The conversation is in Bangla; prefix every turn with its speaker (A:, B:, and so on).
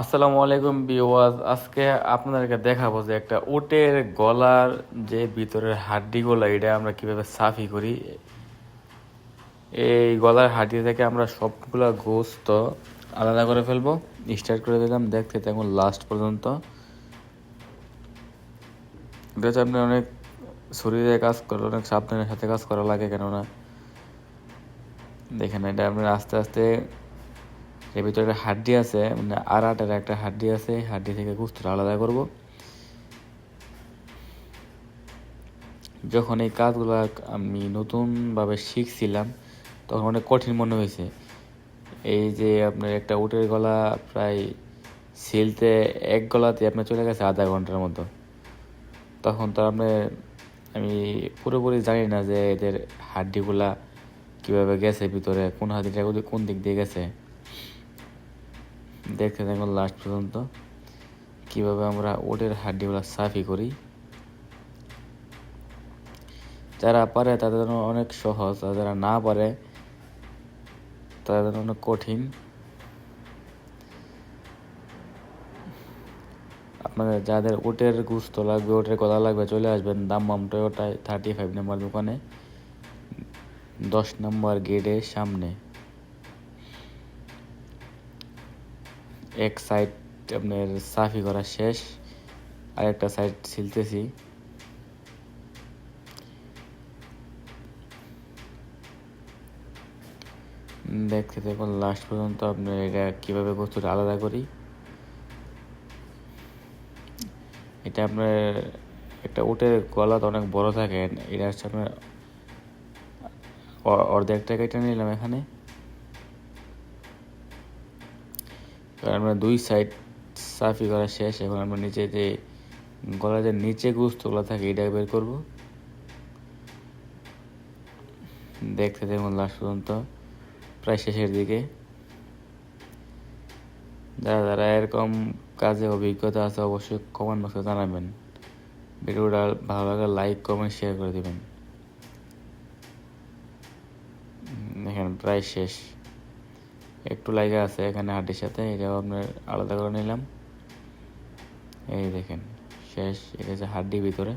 A: আসসালামু আলাইকুম বিওয়াজ আজকে আপনাদেরকে দেখাবো যে একটা ওটের গলার যে ভিতরের হাড্ডিগুলো, এটা আমরা কীভাবে সাফি করি। এই গলার হাড্ডি থেকে আমরা সবগুলা গোস্ত আলাদা করে ফেলব। স্টার্ট করে দিলাম, দেখতে তেমন লাস্ট পর্যন্ত। এটা আপনার অনেক শরীরে কাজ করে, অনেক সাবধানের সাথে কাজ করা লাগে, কেননা দেখেন এটা আপনার আস্তে আস্তে এর ভিতরে একটা হাড্ডি আছে মানে আড়াটের একটা হাড্ডি আছে হাড্ডি থেকে গোস্তটা আলাদা করব। যখন এই কাজগুলো আমি নতুনভাবে শিখছিলাম, তখন অনেক কঠিন মনে হয়েছে। এই যে আপনার একটা উটের গলা প্রায় সিলতে এক গলাতে আপনার চলে গেছে আধা ঘণ্টার মতো। তখন তো আপনি, আমি পুরোপুরি জানি না যে এদের হাড্ডিগুলা কীভাবে গেছে ভিতরে, কোন হাড্ডিটা কোন দিক দিয়ে গেছে। দেখতে থাকুন লাস্ট পর্যন্ত কীভাবে আমরা ওটের হাড্ডিগুলো সাফি করি। যারা পারে তাদের জন্য অনেক সহজ, আর যারা না পারে তাদের জন্য অনেক কঠিন। আপনাদের যাদের ওটের গুস্ত লাগবে, ওটের কথা লাগবে, চলে আসবেন দাম দাম্মাম টয়োটায় থার্টি ফাইভ নাম্বার দোকানে, দশ নম্বর গেটের সামনে। এক সাইড আপনার সাফি করা শেষ আর একটা সাইড ছিলতেছি। দেখতে দেখুন লাস্ট পর্যন্ত আপনার এটা কীভাবে বস্তুটা আলাদা করি। এটা আপনার একটা উটের গলা তো অনেক বড় থাকে, এটা হচ্ছে আপনার অর্ধেকটা কেটে নিলাম এখানে। কারণ আমরা দুই সাইড সাফি করা শেষ এখন আমরা নিচে যে গলা যে নিচে গুস্তগুলো থাকে, এটা বের করব। দেখতে দেখুন লাস্ট পর্যন্ত, প্রায় শেষের দিকে। যারা যারা এরকম কাজে অভিজ্ঞতা আছে, অবশ্যই কমেন্ট বক্সে জানাবেন। ভিডিওটা ভালো লাগলে লাইক কমেন্ট শেয়ার করে দেবেন। দেখেন, প্রায় শেষ। একটু লাইগা আছে এখানে হাড্ডির সাথে এটাও আপনার আলাদা করে নিলাম। এই দেখেন, শেষ, এটা হচ্ছে হাড্ডির ভিতরে।